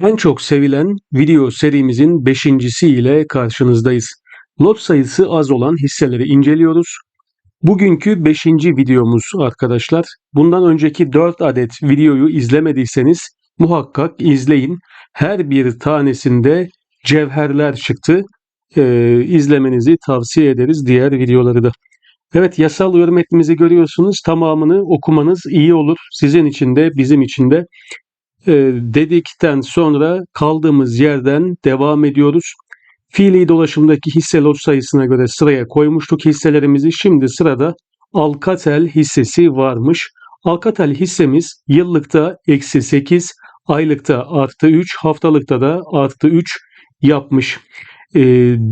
En çok sevilen video serimizin beşincisi ile karşınızdayız. Lot sayısı az olan hisseleri inceliyoruz. Bugünkü beşinci videomuz arkadaşlar. Bundan önceki 4 adet videoyu izlemediyseniz muhakkak izleyin. Her bir tanesinde cevherler çıktı. Ee, izlemenizi tavsiye ederiz diğer videoları da. Evet yasal metnimizi görüyorsunuz. Tamamını okumanız iyi olur. Sizin için de bizim için de dedikten sonra kaldığımız yerden devam ediyoruz. Fiili dolaşımdaki hisse lot sayısına göre sıraya koymuştuk hisselerimizi. Şimdi sırada Alcatel hissesi varmış. Alcatel hissemiz yıllıkta eksi 8, aylıkta artı 3, haftalıkta da artı 3 yapmış. E,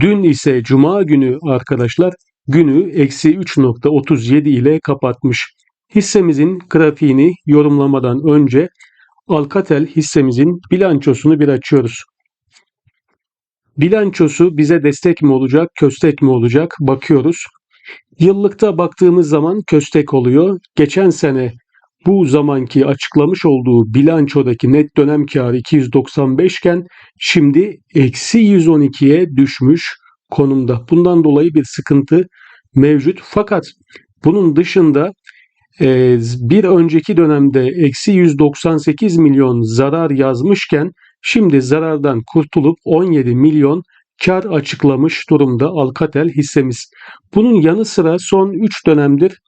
dün ise cuma günü arkadaşlar günü eksi 3.37 ile kapatmış. Hissemizin grafiğini yorumlamadan önce Alcatel hissemizin bilançosunu bir açıyoruz. Bilançosu bize destek mi olacak, köstek mi olacak bakıyoruz. Yıllıkta baktığımız zaman köstek oluyor. Geçen sene bu zamanki açıklamış olduğu bilançodaki net dönem karı 295 iken şimdi eksi 112'ye düşmüş konumda. Bundan dolayı bir sıkıntı mevcut. Fakat bunun dışında bir önceki dönemde eksi 198 milyon zarar yazmışken şimdi zarardan kurtulup 17 milyon kar açıklamış durumda Alcatel hissemiz. Bunun yanı sıra son 3 dönemdir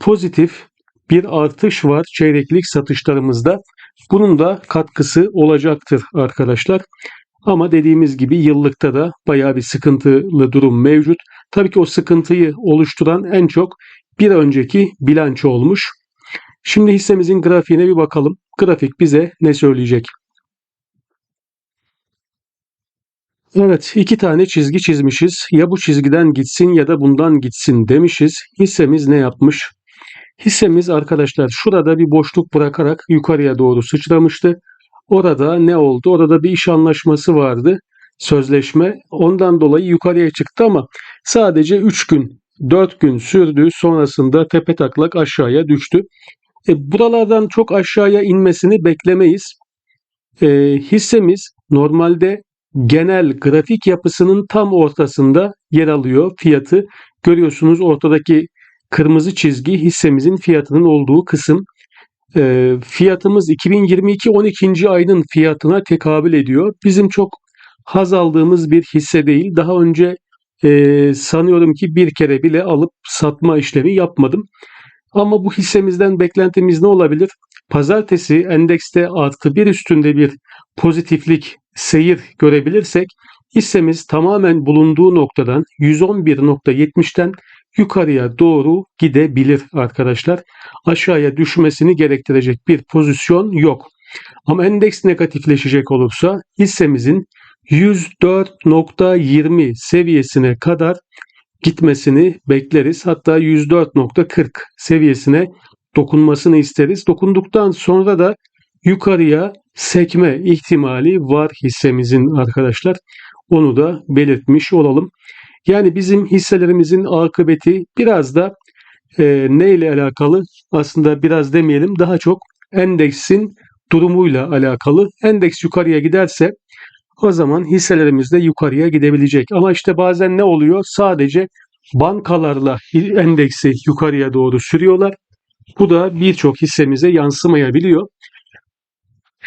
pozitif bir artış var çeyreklik satışlarımızda. Bunun da katkısı olacaktır arkadaşlar. Ama dediğimiz gibi yıllıkta da bayağı bir sıkıntılı durum mevcut. Tabii ki o sıkıntıyı oluşturan en çok bir önceki bilanço olmuş. Şimdi hissemizin grafiğine bir bakalım. Grafik bize ne söyleyecek? Evet iki tane çizgi çizmişiz. Ya bu çizgiden gitsin ya da bundan gitsin demişiz. Hissemiz ne yapmış? Hissemiz arkadaşlar şurada bir boşluk bırakarak yukarıya doğru sıçramıştı. Orada ne oldu? Orada bir iş anlaşması vardı. Sözleşme. Ondan dolayı yukarıya çıktı ama sadece 3 gün 4 gün sürdü. Sonrasında tepe taklak aşağıya düştü. E, buralardan çok aşağıya inmesini beklemeyiz. E, hissemiz normalde genel grafik yapısının tam ortasında yer alıyor fiyatı. Görüyorsunuz ortadaki kırmızı çizgi hissemizin fiyatının olduğu kısım. E, fiyatımız 2022 12. ayının fiyatına tekabül ediyor. Bizim çok haz aldığımız bir hisse değil. Daha önce e, sanıyorum ki bir kere bile alıp satma işlemi yapmadım. Ama bu hissemizden beklentimiz ne olabilir? Pazartesi endekste artı bir üstünde bir pozitiflik seyir görebilirsek hissemiz tamamen bulunduğu noktadan 111.70'ten yukarıya doğru gidebilir arkadaşlar. Aşağıya düşmesini gerektirecek bir pozisyon yok. Ama endeks negatifleşecek olursa hissemizin 104.20 seviyesine kadar gitmesini bekleriz. Hatta 104.40 seviyesine dokunmasını isteriz. Dokunduktan sonra da yukarıya sekme ihtimali var hissemizin arkadaşlar. Onu da belirtmiş olalım. Yani bizim hisselerimizin akıbeti biraz da e, ne ile alakalı? Aslında biraz demeyelim daha çok endeksin durumuyla alakalı. Endeks yukarıya giderse o zaman hisselerimiz de yukarıya gidebilecek. Ama işte bazen ne oluyor? Sadece bankalarla endeksi yukarıya doğru sürüyorlar. Bu da birçok hissemize yansımayabiliyor.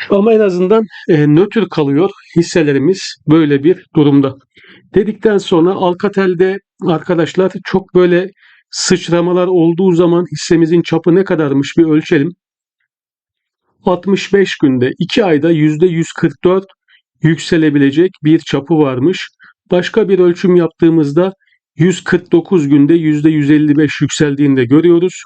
Ama en azından e, nötr kalıyor hisselerimiz böyle bir durumda. Dedikten sonra Alcatel'de arkadaşlar çok böyle sıçramalar olduğu zaman hissemizin çapı ne kadarmış bir ölçelim. 65 günde 2 ayda %144 yükselebilecek bir çapı varmış. Başka bir ölçüm yaptığımızda 149 günde %155 yükseldiğini de görüyoruz.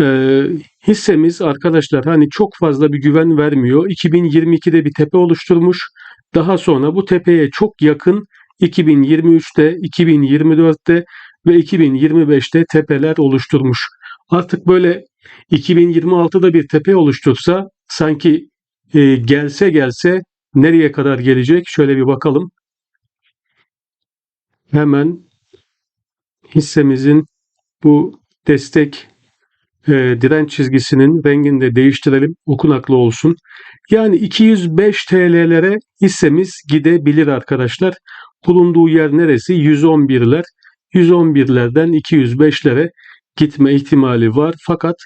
Ee, hissemiz arkadaşlar hani çok fazla bir güven vermiyor. 2022'de bir tepe oluşturmuş. Daha sonra bu tepeye çok yakın 2023'te, 2024'te ve 2025'te tepeler oluşturmuş. Artık böyle 2026'da bir tepe oluştursa sanki e, gelse gelse nereye kadar gelecek? Şöyle bir bakalım. Hemen hissemizin bu destek e, direnç çizgisinin rengini de değiştirelim. Okunaklı olsun. Yani 205 TL'lere hissemiz gidebilir arkadaşlar. Bulunduğu yer neresi? 111'ler. 111'lerden 205'lere gitme ihtimali var. Fakat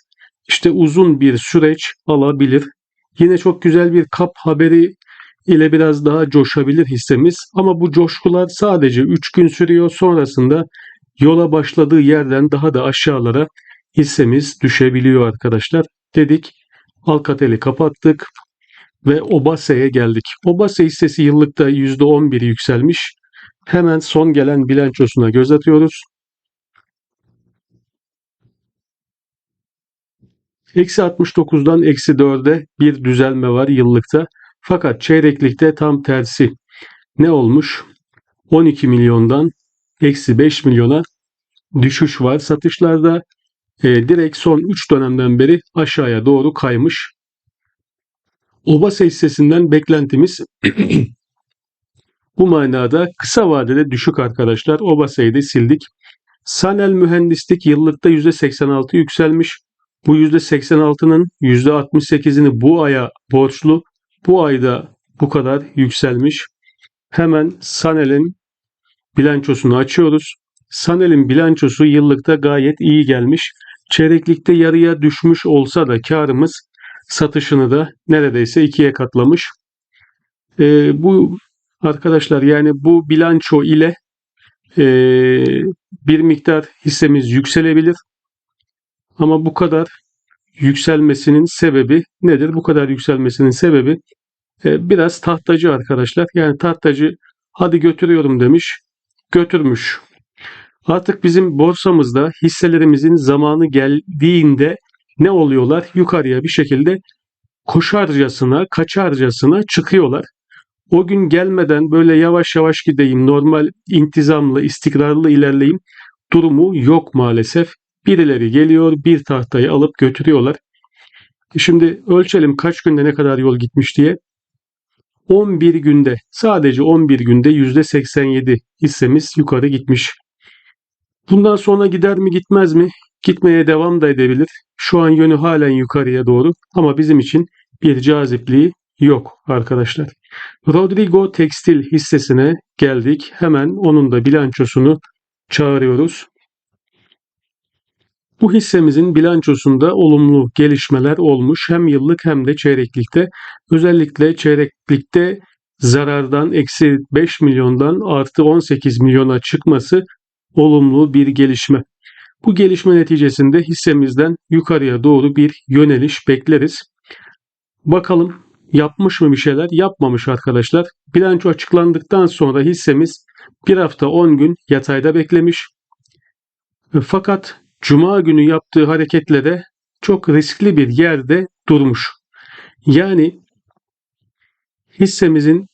işte uzun bir süreç alabilir. Yine çok güzel bir kap haberi ile biraz daha coşabilir hissemiz. Ama bu coşkular sadece 3 gün sürüyor. Sonrasında yola başladığı yerden daha da aşağılara hissemiz düşebiliyor arkadaşlar. Dedik Alcatel'i kapattık ve Obase'ye geldik. Obase hissesi yıllıkta %11 yükselmiş. Hemen son gelen bilançosuna göz atıyoruz. Eksi 69'dan eksi 4'e bir düzelme var yıllıkta. Fakat çeyreklikte tam tersi. Ne olmuş? 12 milyondan eksi 5 milyona düşüş var. Satışlarda e, direkt son 3 dönemden beri aşağıya doğru kaymış. Obase hissesinden beklentimiz bu manada kısa vadede düşük arkadaşlar. Obase'yi de sildik. Sanel mühendislik yıllıkta %86 yükselmiş. Bu %86'nın %68'ini bu aya borçlu. Bu ayda bu kadar yükselmiş. Hemen Sanel'in bilançosunu açıyoruz. Sanel'in bilançosu yıllıkta gayet iyi gelmiş. Çeyreklikte yarıya düşmüş olsa da karımız satışını da neredeyse ikiye katlamış. Ee, bu arkadaşlar yani bu bilanço ile e, bir miktar hissemiz yükselebilir. Ama bu kadar yükselmesinin sebebi nedir? Bu kadar yükselmesinin sebebi e, biraz tahtacı arkadaşlar. Yani tahtacı hadi götürüyorum demiş, götürmüş. Artık bizim borsamızda hisselerimizin zamanı geldiğinde ne oluyorlar? Yukarıya bir şekilde koşarcasına, kaçarcasına çıkıyorlar. O gün gelmeden böyle yavaş yavaş gideyim, normal intizamlı, istikrarlı ilerleyeyim durumu yok maalesef. Birileri geliyor, bir tahtayı alıp götürüyorlar. Şimdi ölçelim kaç günde ne kadar yol gitmiş diye. 11 günde, sadece 11 günde %87 hissemiz yukarı gitmiş. Bundan sonra gider mi gitmez mi? Gitmeye devam da edebilir. Şu an yönü halen yukarıya doğru ama bizim için bir cazipliği yok arkadaşlar. Rodrigo Tekstil hissesine geldik. Hemen onun da bilançosunu çağırıyoruz. Bu hissemizin bilançosunda olumlu gelişmeler olmuş hem yıllık hem de çeyreklikte. Özellikle çeyreklikte zarardan eksi 5 milyondan artı 18 milyona çıkması olumlu bir gelişme. Bu gelişme neticesinde hissemizden yukarıya doğru bir yöneliş bekleriz. Bakalım yapmış mı bir şeyler? Yapmamış arkadaşlar. Bilanço açıklandıktan sonra hissemiz bir hafta 10 gün yatayda beklemiş. Fakat Cuma günü yaptığı hareketle de çok riskli bir yerde durmuş. Yani hissemizin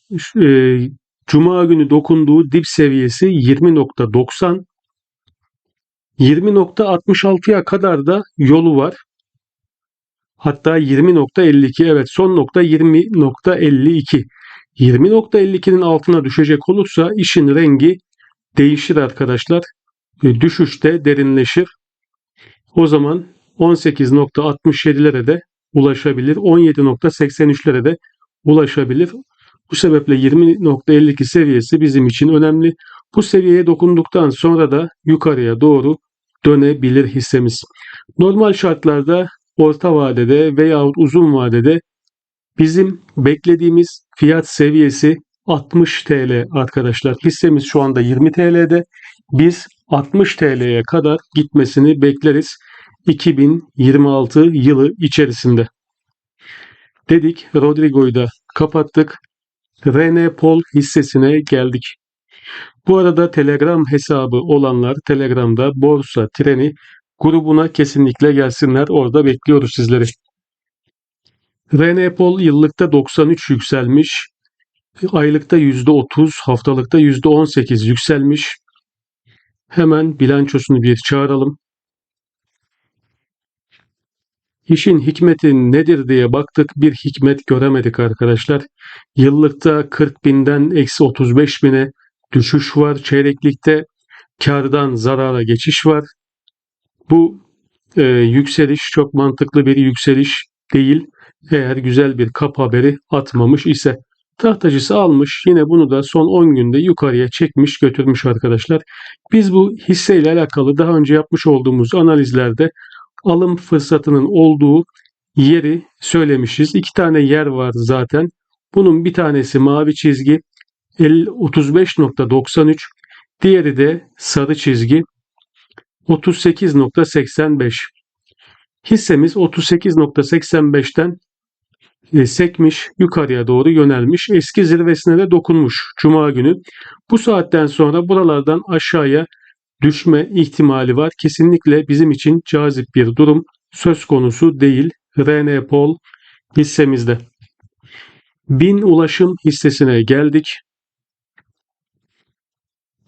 e, Cuma günü dokunduğu dip seviyesi 20.90 20.66'ya kadar da yolu var. Hatta 20.52 evet son nokta 20.52. 20.52'nin altına düşecek olursa işin rengi değişir arkadaşlar. E, düşüşte derinleşir. O zaman 18.67'lere de ulaşabilir. 17.83'lere de ulaşabilir. Bu sebeple 20.52 seviyesi bizim için önemli. Bu seviyeye dokunduktan sonra da yukarıya doğru dönebilir hissemiz. Normal şartlarda orta vadede veyahut uzun vadede bizim beklediğimiz fiyat seviyesi 60 TL arkadaşlar. Hissemiz şu anda 20 TL'de. Biz 60 TL'ye kadar gitmesini bekleriz 2026 yılı içerisinde. Dedik Rodrigo'yu da kapattık. Rene Pol hissesine geldik. Bu arada Telegram hesabı olanlar Telegram'da Borsa Treni grubuna kesinlikle gelsinler. Orada bekliyoruz sizleri. Rene Pol yıllıkta 93 yükselmiş. Aylıkta %30, haftalıkta %18 yükselmiş. Hemen bilançosunu bir çağıralım. İşin hikmeti nedir diye baktık bir hikmet göremedik arkadaşlar. Yıllıkta 40 binden eksi 35 bine düşüş var. Çeyreklikte kardan zarara geçiş var. Bu e, yükseliş çok mantıklı bir yükseliş değil. Eğer güzel bir kap haberi atmamış ise. Tahtacısı almış yine bunu da son 10 günde yukarıya çekmiş götürmüş arkadaşlar. Biz bu hisseyle alakalı daha önce yapmış olduğumuz analizlerde alım fırsatının olduğu yeri söylemişiz. İki tane yer var zaten. Bunun bir tanesi mavi çizgi 50 35.93 diğeri de sarı çizgi 38.85 hissemiz 38.85'ten e, sekmiş yukarıya doğru yönelmiş eski zirvesine de dokunmuş cuma günü bu saatten sonra buralardan aşağıya düşme ihtimali var kesinlikle bizim için cazip bir durum söz konusu değil RN Pol hissemizde. Bin ulaşım hissesine geldik.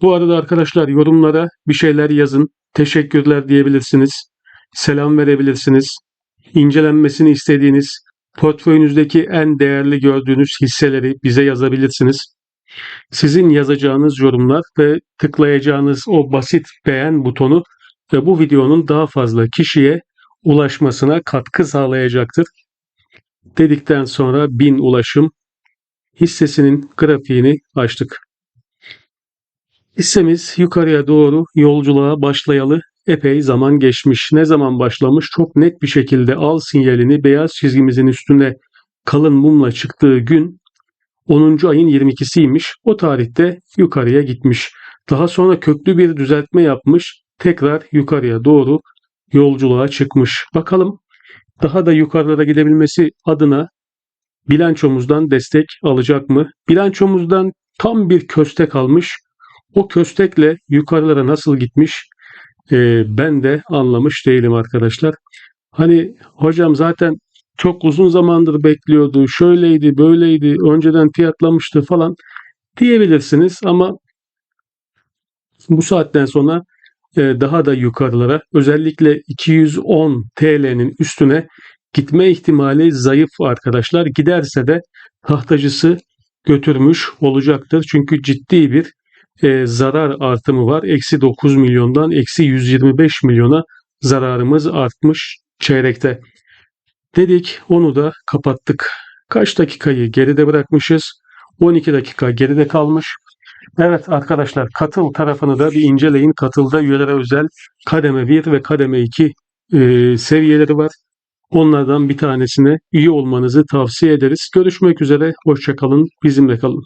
Bu arada arkadaşlar yorumlara bir şeyler yazın. Teşekkürler diyebilirsiniz. Selam verebilirsiniz. İncelenmesini istediğiniz portföyünüzdeki en değerli gördüğünüz hisseleri bize yazabilirsiniz. Sizin yazacağınız yorumlar ve tıklayacağınız o basit beğen butonu ve bu videonun daha fazla kişiye ulaşmasına katkı sağlayacaktır. Dedikten sonra bin ulaşım hissesinin grafiğini açtık. Hissemiz yukarıya doğru yolculuğa başlayalı epey zaman geçmiş. Ne zaman başlamış? Çok net bir şekilde al sinyalini beyaz çizgimizin üstüne kalın mumla çıktığı gün 10. ayın 22'siymiş. O tarihte yukarıya gitmiş. Daha sonra köklü bir düzeltme yapmış. Tekrar yukarıya doğru yolculuğa çıkmış. Bakalım daha da yukarılara gidebilmesi adına bilançomuzdan destek alacak mı? Bilançomuzdan tam bir köstek almış. O köstekle yukarılara nasıl gitmiş e, ben de anlamış değilim arkadaşlar. Hani hocam zaten çok uzun zamandır bekliyordu, şöyleydi, böyleydi, önceden fiyatlamıştı falan diyebilirsiniz ama bu saatten sonra e, daha da yukarılara özellikle 210 TL'nin üstüne gitme ihtimali zayıf arkadaşlar. Giderse de tahtacısı götürmüş olacaktır. Çünkü ciddi bir e, zarar artımı var. Eksi 9 milyondan eksi 125 milyona zararımız artmış çeyrekte. Dedik onu da kapattık. Kaç dakikayı geride bırakmışız? 12 dakika geride kalmış. Evet arkadaşlar katıl tarafını da bir inceleyin. Katılda üyelere özel kademe 1 ve kademe 2 e, seviyeleri var. Onlardan bir tanesine üye olmanızı tavsiye ederiz. Görüşmek üzere. Hoşçakalın. Bizimle kalın.